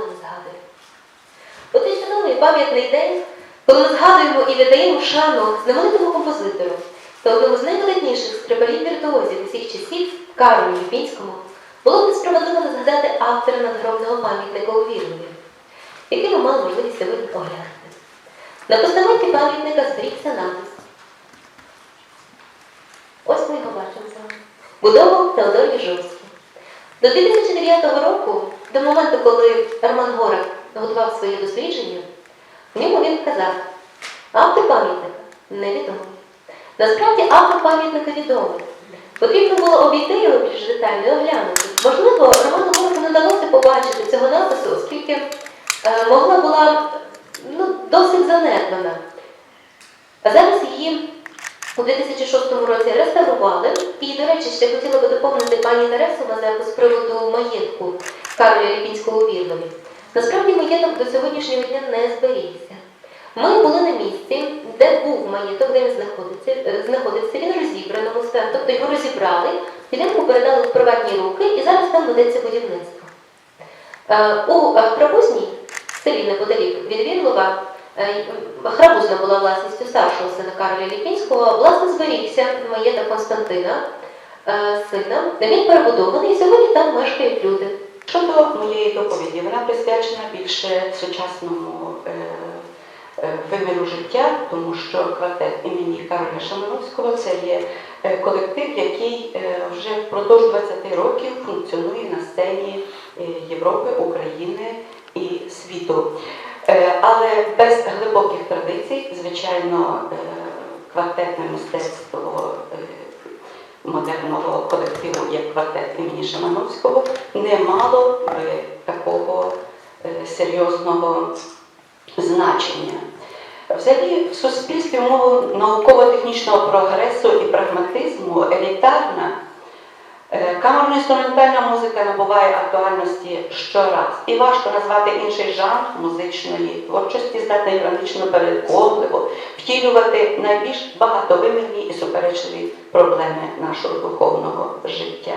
ніколи не. У цей чудовий пам'ятний день, коли ми згадуємо і віддаємо шану знаменитому композитору та одному з найвидатніших скрипалів віртуозів усіх часів Карлу Ліпінському, було б несправедливо не згадати автора надгробного пам'ятника у Вірнові, який ми мали можливість сьогодні оглянути. На постаменті пам'ятника зберігся напис. Ось ми його бачимо з вами. Будову Теодор Єжовський. До 2009 року, до моменту, коли Роман Горак готував своє дослідження, в ньому він вказав, автор пам'ятника невідомий. Насправді автор пам'ятника відомий. Потрібно було обійти його більш детально і оглянути. Можливо, Роману Гораку не вдалося побачити цього напису, оскільки е, могла була ну, досить занедбана. А зараз її у 2006 році реставрували. І, до речі, ще хотіла би доповнити пані Тересу Мазепу з приводу маєтку Кароля Ліпінського Вірнові. Насправді маєток до сьогоднішнього дня не зберігся. Ми були на місці, де був маєток, де він знаходиться, е, знаходився, він розібраному стані, тобто його розібрали, ділянку передали в приватні руки, і зараз там ведеться будівництво. Е, У е, селі неподалік від Вірлова, Храбузна була власністю старшого сина Кароля Ліпінського, власне зберігся маєток Константина, е, сина, він перебудований, і сьогодні там мешкають люди. Щодо моєї доповіді, вона присвячена більше сучасному е, е, виміру життя, тому що квартет імені Кароля Шамановського це є е, колектив, який е, вже впродовж 20 років функціонує на сцені е, Європи, України і світу. Е, Але без глибоких традицій, звичайно, е, квартетне мистецтво. е, модерного колективу, як квартет імені Шимановського, не мало би такого серйозного значення. Взагалі, в суспільстві в умовах науково-технічного прогресу і прагматизму елітарна камерно-інструментальна музика набуває актуальності щораз. І важко назвати інший жанр музичної творчості, здатний гранично переконливо втілювати найбільш багатовимірні і суперечливі проблеми нашого духовного життя.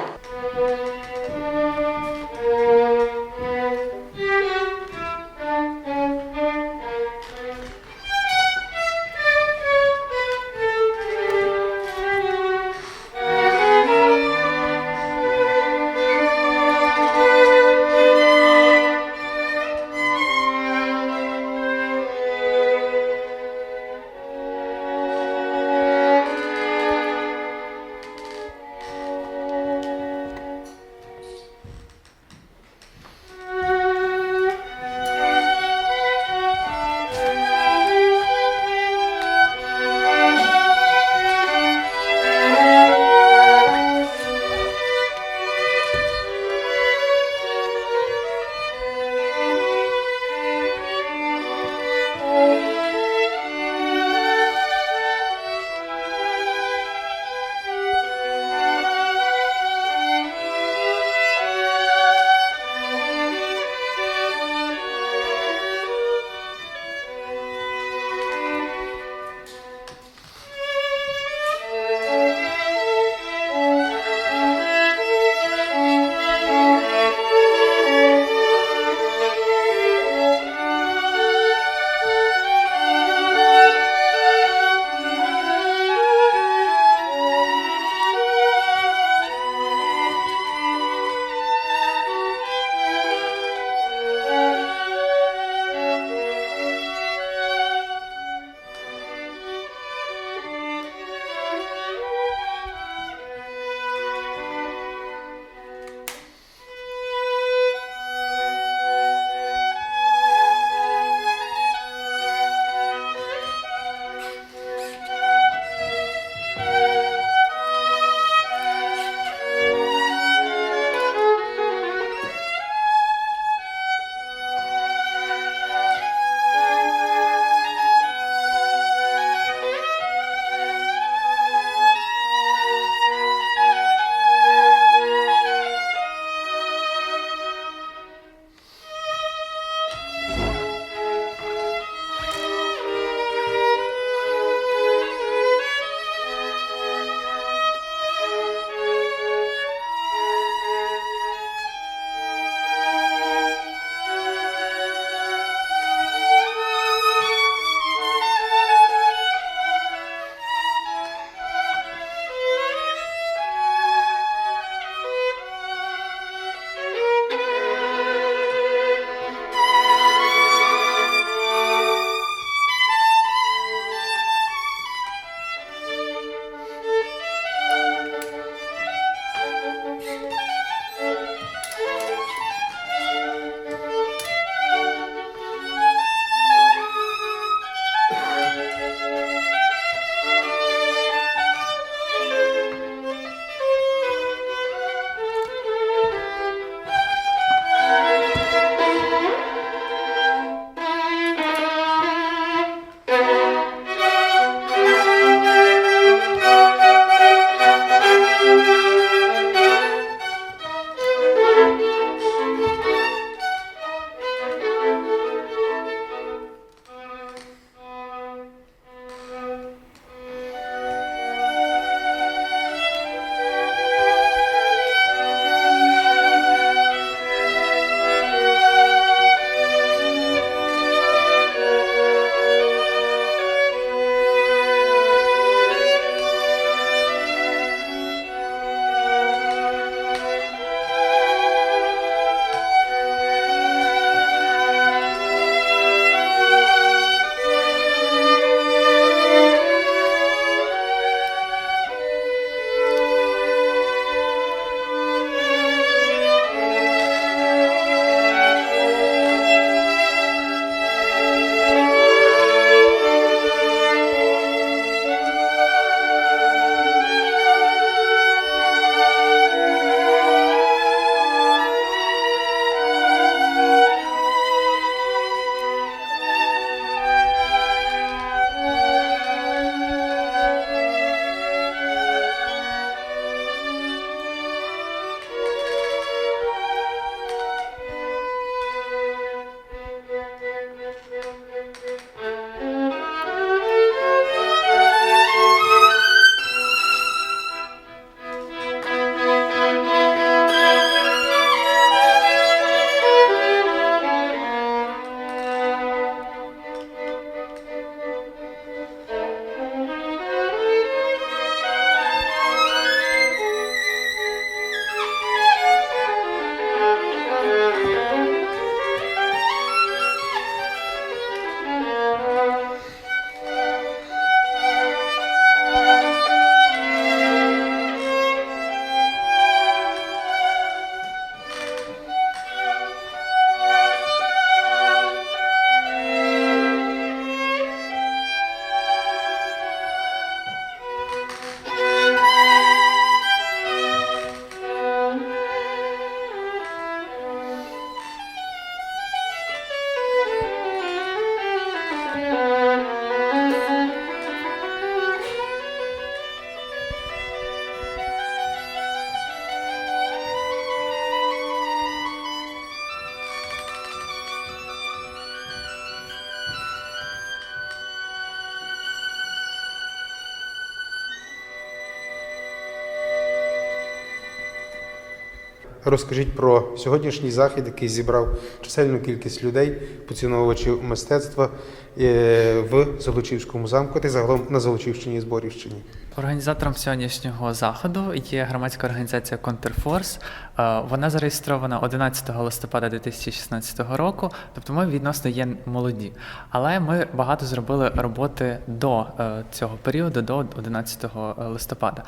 Розкажіть про сьогоднішній захід, який зібрав чисельну кількість людей, поціновувачів мистецтва в Золочівському замку та загалом на Золочівщині і Зборівщині. Організатором сьогоднішнього заходу є громадська організація Контрфорс. Е, Вона зареєстрована 11 листопада 2016 року, тобто ми відносно є молоді. Але ми багато зробили роботи до е, цього періоду, до 11 листопада.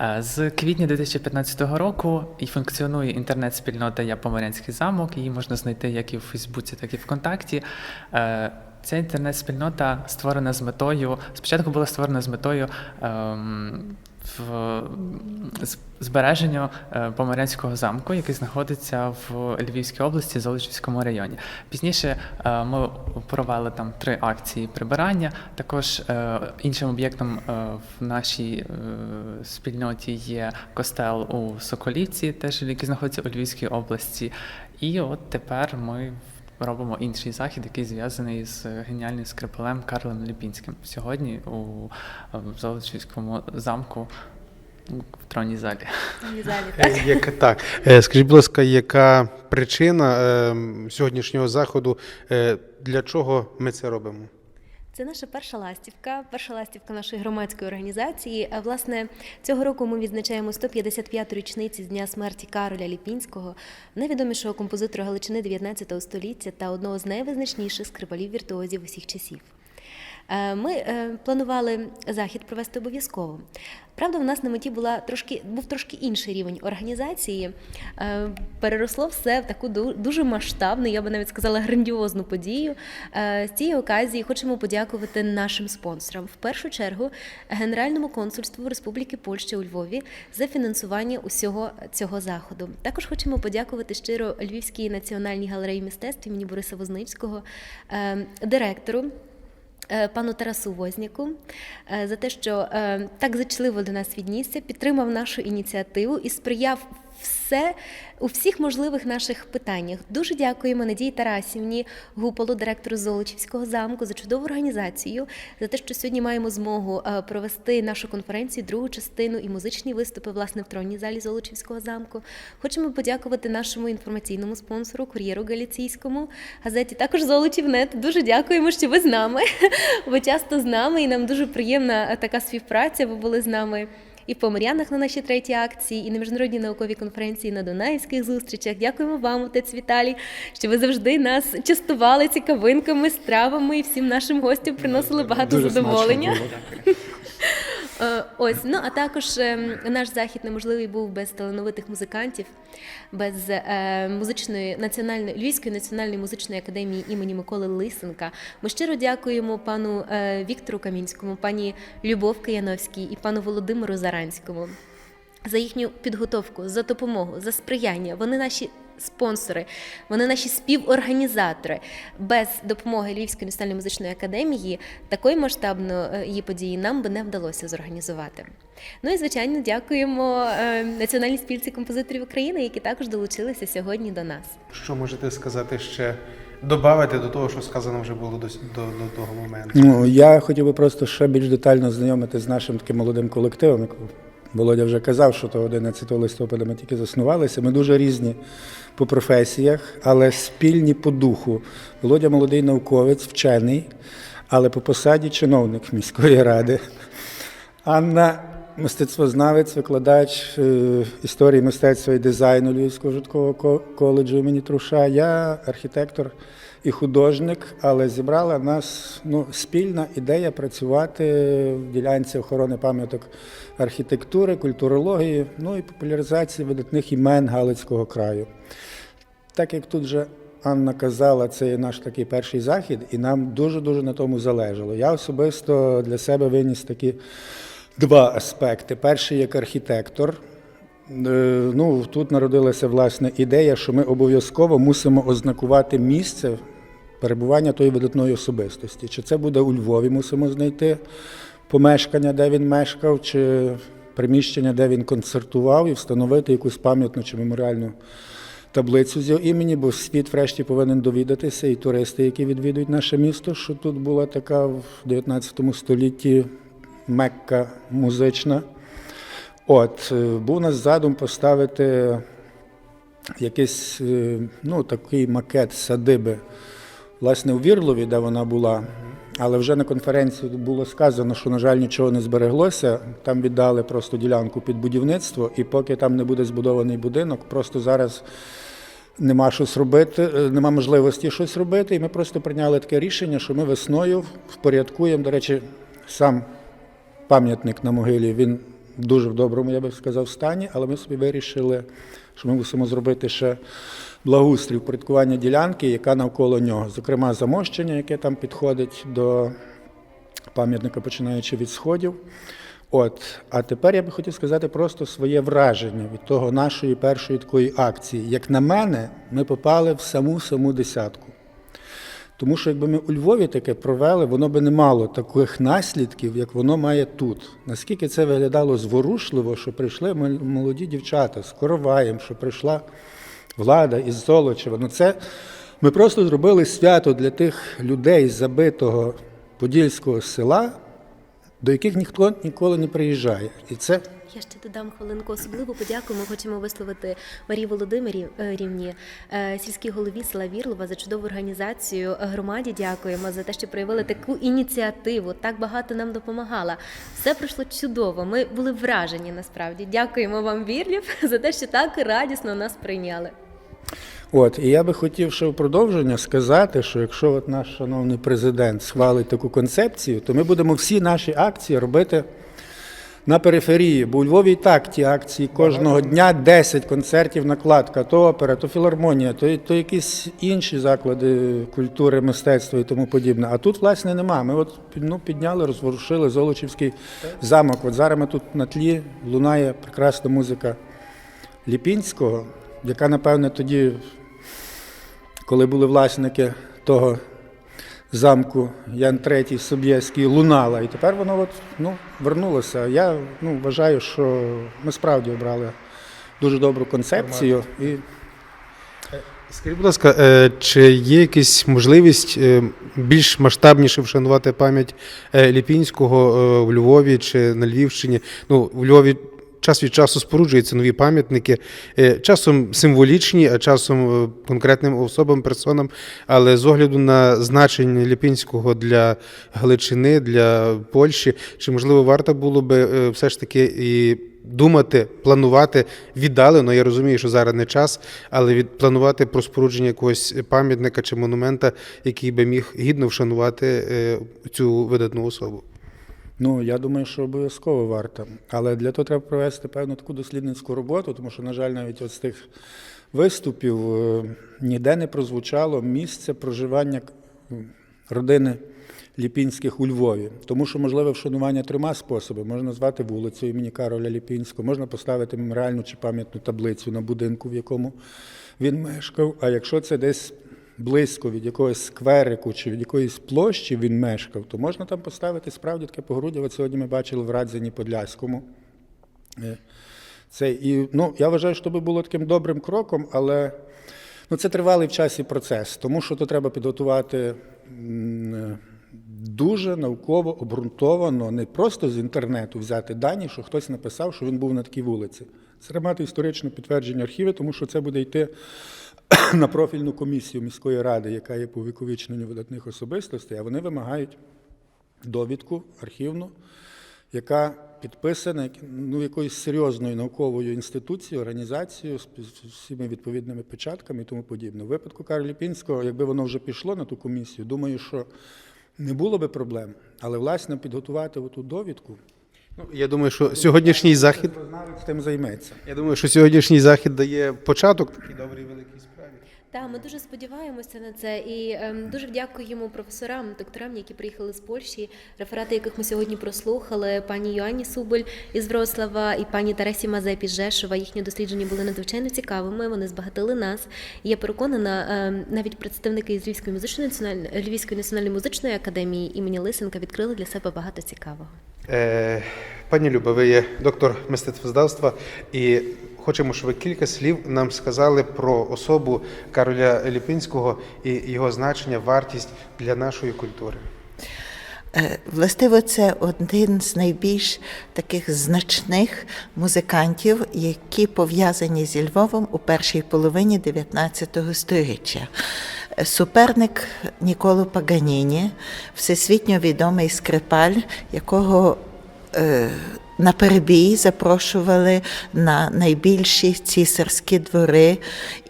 Е, З квітня 2015 року і функціонує інтернет-спільнота Я Поморянський замок. Її можна знайти як і в Фейсбуці, так і ВКонтакті. Ця інтернет-спільнота створена з метою. Спочатку була створена з метою ем, в збереження е, Поморянського замку, який знаходиться в Львівській області, Золочівському районі. Пізніше е, ми провели там три акції прибирання. Також е, іншим об'єктом е, в нашій е, спільноті є костел у Соколівці, теж який знаходиться у Львівській області. І от тепер ми робимо інший захід, який зв'язаний з геніальним скрипалем Карлем Ліпінським. Сьогодні у е, Золочівському замку в тронній залі. Е, Яка, так. Е, Скажіть, будь ласка, яка причина е, сьогоднішнього заходу? Е, Для чого ми це робимо? Це наша перша ластівка, перша ластівка нашої громадської організації. А власне цього року ми відзначаємо 155-ту річниці з дня смерті Кароля Ліпінського, найвідомішого композитора Галичини 19 століття та одного з найвизначніших скрипалів віртуозів усіх часів. Е, Ми е, планували захід провести обов'язково. Правда, в нас на меті була трошки був трошки інший рівень організації. Е, Переросло все в таку ду- дуже масштабну, я би навіть сказала, грандіозну подію. З цієї оказії хочемо подякувати нашим спонсорам. В першу чергу Генеральному консульству Республіки Польща у Львові за фінансування усього цього заходу. Також хочемо подякувати щиро Львівській національній галереї мистецтв імені Бориса Возницького, директору. Е, Пану Тарасу Возняку е, за те, що е, так зачливо до нас віднісся, підтримав нашу ініціативу і сприяв все у всіх можливих наших питаннях. Дуже дякуємо Надії Тарасівні, Гуполу, директору Золочівського замку, за чудову організацію, за те, що сьогодні маємо змогу е, провести нашу конференцію, другу частину і музичні виступи власне в тронній залі Золочівського замку. Хочемо подякувати нашому інформаційному спонсору, кур'єру галіційському газеті. Також Золочівнет. Дуже дякуємо, що ви з нами. Ви часто з нами, і нам дуже приємна е, така співпраця. Ви були з нами. І в Поморянах на нашій третій акції, і на міжнародній науковій конференції на Дунайських зустрічах. Дякуємо вам, отець Віталій, що ви завжди нас частували цікавинками, стравами і всім нашим гостям приносили багато Дуже задоволення. було. Е, Ось, ну а також ем, наш захід неможливий був без талановитих музикантів, без е, музичної національної Львівської національної музичної академії імені Миколи Лисенка. Ми щиро дякуємо пану е, Віктору Камінському, пані Любов Кияновській і пану Володимиру Заранському за їхню підготовку, за допомогу, за сприяння. Вони наші спонсори, вони наші співорганізатори. Без допомоги Львівської національної музичної академії такої масштабної події нам би не вдалося зорганізувати. Ну і звичайно, дякуємо е, Національній спілці композиторів України, які також долучилися сьогодні до нас. Що можете сказати ще, додати до того, що сказано вже було до, до, до того моменту? Ну, я хотів би просто ще більш детально знайомити з нашим таким молодим колективом. Володя вже казав, що то 11 листопада ми тільки заснувалися. Ми дуже різні по професіях, але спільні по духу. Володя молодий науковець, вчений, але по посаді чиновник міської ради. Анна мистецтвознавець, викладач е, історії мистецтва і дизайну Львівського житкового коледжу імені Труша. Я архітектор і художник, але зібрала нас ну, спільна ідея працювати в ділянці охорони пам'яток архітектури, культурології, ну і популяризації видатних імен Галицького краю. Так як тут вже Анна казала, це є наш такий перший захід, і нам дуже-дуже на тому залежало. Я особисто для себе виніс такі два аспекти. Перший як архітектор. Е, Ну, тут народилася власне ідея, що ми обов'язково мусимо ознакувати місце перебування тої видатної особистості. Чи це буде у Львові, мусимо знайти помешкання, де він мешкав, чи приміщення, де він концертував, і встановити якусь пам'ятну чи меморіальну таблицю з його імені, бо світ врешті повинен довідатися, і туристи, які відвідують наше місто, що тут була така в 19 столітті мекка музична. От, е, був у нас задум поставити якийсь е, ну, такий макет садиби, власне, у Вірлові, де вона була. Але вже на конференції було сказано, що, на жаль, нічого не збереглося. Там віддали просто ділянку під будівництво, і поки там не буде збудований будинок, просто зараз нема щось робити, е, нема можливості щось робити. І ми просто прийняли таке рішення, що ми весною впорядкуємо. До речі, сам пам'ятник на могилі він дуже в доброму, я би сказав, стані, але ми собі вирішили, що ми мусимо зробити ще благоустрій впорядкування ділянки, яка навколо нього. Зокрема, замощення, яке там підходить до пам'ятника, починаючи від сходів. От, а тепер я би хотів сказати просто своє враження від того нашої першої такої акції. Як на мене, ми попали в саму саму десятку. Тому що якби ми у Львові таке провели, воно би не мало таких наслідків, як воно має тут. Наскільки це виглядало зворушливо, що прийшли молоді дівчата з короваєм, що прийшла влада із Золочева. Ну це ми просто зробили свято для тих людей забитого подільського села, до яких ніхто ніколи не приїжджає. І це Я ще додам хвилинку. Особливу подяку ми хочемо висловити Марії Володимирівні, е, сільській голові села Вірлова за чудову організацію. Громаді дякуємо за те, що проявили таку ініціативу. Так багато нам допомагала. Все пройшло чудово. Ми були вражені насправді. Дякуємо вам, Вірлів, за те, що так радісно нас прийняли. От, і я би хотів ще в продовження сказати, що якщо от наш шановний президент схвалить таку концепцію, то ми будемо всі наші акції робити на периферії. Бо у Львові і так ті акції кожного дня 10 концертів, накладка, то опера, то філармонія, то, то якісь інші заклади культури, мистецтва і тому подібне. А тут, власне, нема. Ми от ну, підняли, розворушили Золочівський замок. От зараз ми тут на тлі лунає прекрасна музика Ліпінського, яка, напевне, тоді, коли були власники того замку Ян III Собєський, лунала. І тепер воно от, ну, вернулося. Я ну, вважаю, що ми справді обрали дуже добру концепцію. І Скажіть, будь ласка, е, чи є якась можливість е, більш масштабніше вшанувати пам'ять е, Ліпінського в Львові чи на Львівщині? Ну, в Львові час від часу споруджуються нові пам'ятники, е, часом символічні, а часом е, конкретним особам, персонам. Але з огляду на значення Ліпінського для Галичини, для Польщі, чи можливо варто було би е, все ж таки і думати, планувати віддалено. Я розумію, що зараз не час, але від планувати про спорудження якогось пам'ятника чи монумента, який би міг гідно вшанувати цю видатну особу. Ну, я думаю, що обов'язково варто. Але для того треба провести певну таку дослідницьку роботу, тому що, на жаль, навіть от з тих виступів е, ніде не прозвучало місце проживання родини Ліпінських у Львові. Тому що можливе вшанування трьома способами. Можна назвати вулицю імені Кароля Ліпінського, можна поставити меморіальну чи пам'ятну таблицю на будинку, в якому він мешкав. А якщо це десь близько від якогось скверику чи від якоїсь площі він мешкав, то можна там поставити справді таке погруддя. От сьогодні ми бачили в Радзині Подляському. Е, Це, і, ну, я вважаю, що би було таким добрим кроком, але ну, це тривалий в часі процес, тому що то треба підготувати е, дуже науково обґрунтовано, не просто з інтернету взяти дані, що хтось написав, що він був на такій вулиці. Це мати історичне підтвердження архіви, тому що це буде йти на профільну комісію міської ради, яка є по віковічненню видатних особистостей, а вони вимагають довідку архівну, яка підписана ну, якоюсь серйозною науковою інституцією, організацією з з всіми відповідними печатками і тому подібне. У випадку Карла Ліпінського, якби воно вже пішло на ту комісію, думаю, що не було би проблем. Але власне підготувати оту довідку, Ну, я думаю, що сьогоднішній захід. знавець тим займеться. Я думаю, що сьогоднішній захід дає початок такій добрій великій справі. Так, ми дуже сподіваємося на це і ем, дуже дякуємо професорам, докторам, які приїхали з Польщі, реферати яких ми сьогодні прослухали. Пані Йоанні Субель із Вроцлава і пані Тарасі Мазепі Жешова. Їхні дослідження були надзвичайно цікавими. Вони збагатили нас. І я переконана, ем, навіть представники з Львівської музичної національної Львівської національної музичної академії імені Лисенка відкрили для себе багато цікавого. Е, пані Люба, ви є доктор мистецтвознавства і хочемо, щоб ви кілька слів нам сказали про особу Кароля Ліпінського і його значення, вартість для нашої культури. Е, Властиво, це один з найбільш таких значних музикантів, які пов'язані зі Львовом у першій половині 19 століття. Суперник Ніколо Паганіні, всесвітньо відомий скрипаль, якого е, на перебій запрошували на найбільші цісарські двори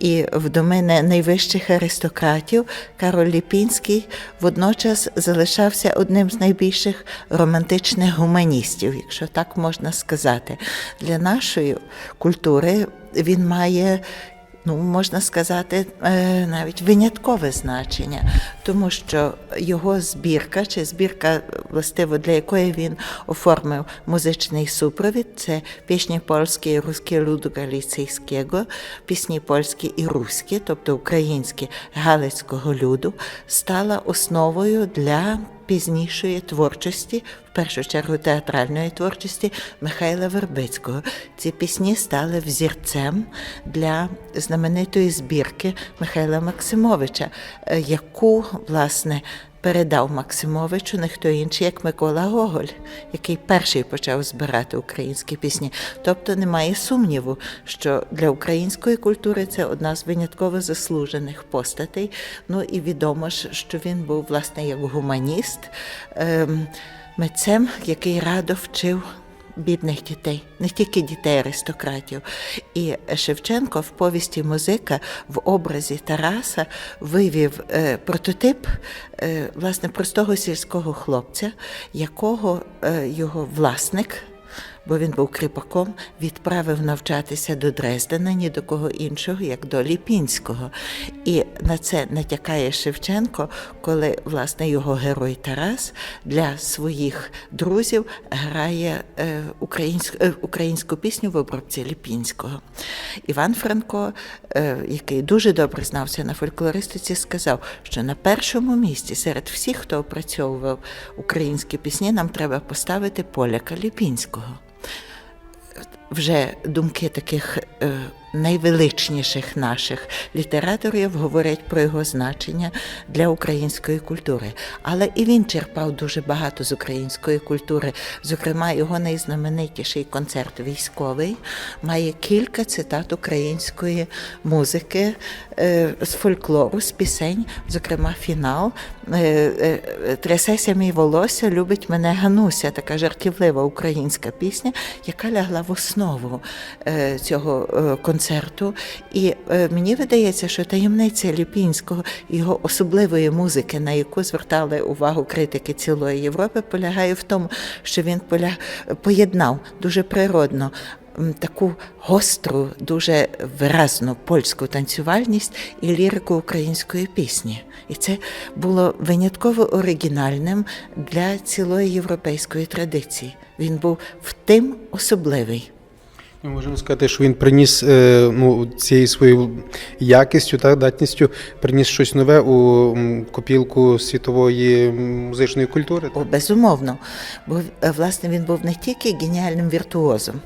і в домини найвищих аристократів. Кароль Ліпінський водночас залишався одним з найбільших романтичних гуманістів, якщо так можна сказати. Для нашої культури він має ну, можна сказати, е, навіть виняткове значення, тому що його збірка, чи збірка, властиво, для якої він оформив музичний супровід, це пісні польські і русські люду галіційського, пісні польські і руські, тобто українські галицького люду, стала основою для пізнішої творчості, в першу чергу театральної творчості Михайла Вербицького. Ці пісні стали взірцем для знаменитої збірки Михайла Максимовича, е, яку, власне, передав Максимовичу не хто інший, як Микола Гоголь, який перший почав збирати українські пісні. Тобто немає сумніву, що для української культури це одна з винятково заслужених постатей. Ну і відомо ж, що він був власне як гуманіст, ем, митцем, який радо вчив бідних дітей, не тільки дітей аристократів. І Шевченко в повісті музика в образі Тараса вивів е, прототип е, власне простого сільського хлопця, якого е, його власник. Бо він був кріпаком, відправив навчатися до Дрездена ні до кого іншого, як до Ліпінського. І на це натякає Шевченко, коли власне його герой Тарас для своїх друзів грає е, українську, е, українську пісню в обробці Ліпінського. Іван Франко, е, який дуже добре знався на фольклористиці, сказав, що на першому місці серед всіх, хто опрацьовував українські пісні, нам треба поставити поляка Ліпінського вже думки таких е, найвеличніших наших літераторів говорять про його значення для української культури. Але і він черпав дуже багато з української культури. Зокрема, його найзнаменитіший концерт військовий має кілька цитат української музики е, з фольклору, з пісень, зокрема, фінал. Е, е, Трясеся мій волосся, любить мене Гануся, така жартівлива українська пісня, яка лягла в основу цього е, концерту. І е, мені видається, що таємниця Ліпінського його особливої музики, на яку звертали увагу критики цілої Європи, полягає в тому, що він поєднав дуже природно таку гостру, дуже виразну польську танцювальність і лірику української пісні. І це було винятково оригінальним для цілої європейської традиції. Він був в тим особливий. Ми можемо сказати, що він приніс е, ну, цією своєю якістю та датністю приніс щось нове у копілку світової музичної культури. О, безумовно. Бо е, власне він був не тільки геніальним віртуозом.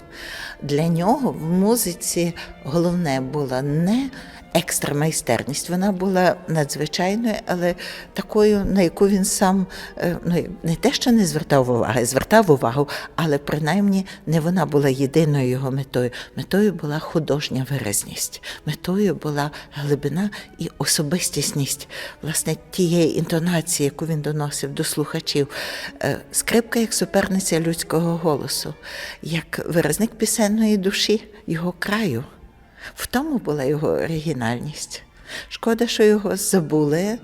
Для нього в музиці головне було не екстра майстерність, вона була надзвичайною, але такою, на яку він сам е, ну, не те, що не звертав уваги, звертав увагу, але принаймні не вона була єдиною його метою. Метою була художня виразність, метою була глибина і особистісність власне тієї інтонації, яку він доносив до слухачів. Е, Скрипка як суперниця людського голосу, як виразник пісенної душі його краю. В тому була його оригінальність. Шкода, що його забули.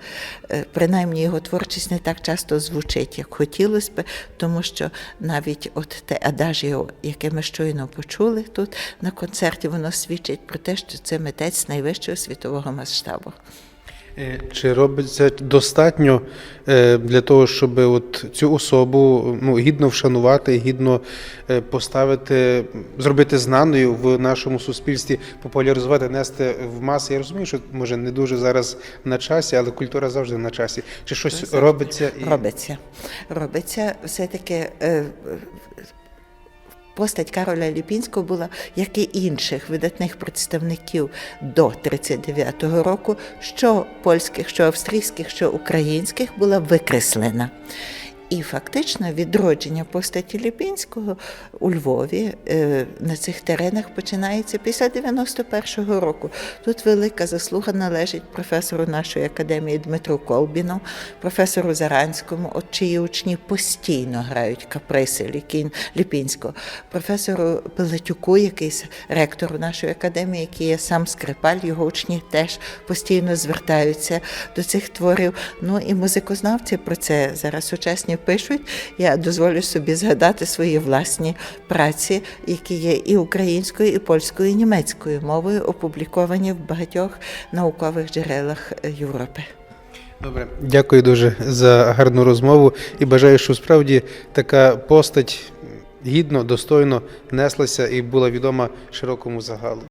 Е, Принаймні його творчість не так часто звучить, як хотілося б, тому що навіть от те адажіо, яке ми щойно почули тут на концерті, воно свідчить про те, що це митець найвищого світового масштабу. Е, Чи робиться достатньо е, для того, щоб от цю особу ну, гідно вшанувати, гідно е, поставити, зробити знаною в нашому суспільстві, популяризувати, нести в маси? Я розумію, що може не дуже зараз на часі, але культура завжди на часі. Чи щось робиться? І... Робиться. Робиться все-таки. е, е, Постать Кароля Ліпінського була, як і інших видатних представників до 39-го року, що польських, що австрійських, що українських, була викреслена. І фактично відродження постаті Ліпінського у Львові е, на цих теренах починається після 91-го року. Тут велика заслуга належить професору нашої академії Дмитру Колбіну, професору Заранському, от чиї учні постійно грають каприси Ліпінського, професору Пилатюку, який с- ректору нашої академії, який є сам скрипаль, його учні теж постійно звертаються до цих творів. Ну і музикознавці про це зараз сучасні пишуть. Я дозволю собі згадати свої власні праці, які є і українською, і польською, і німецькою мовою, опубліковані в багатьох наукових джерелах Європи. Добре, дякую дуже за гарну розмову і бажаю, щоб справді така постать гідно, достойно неслася і була відома широкому загалу.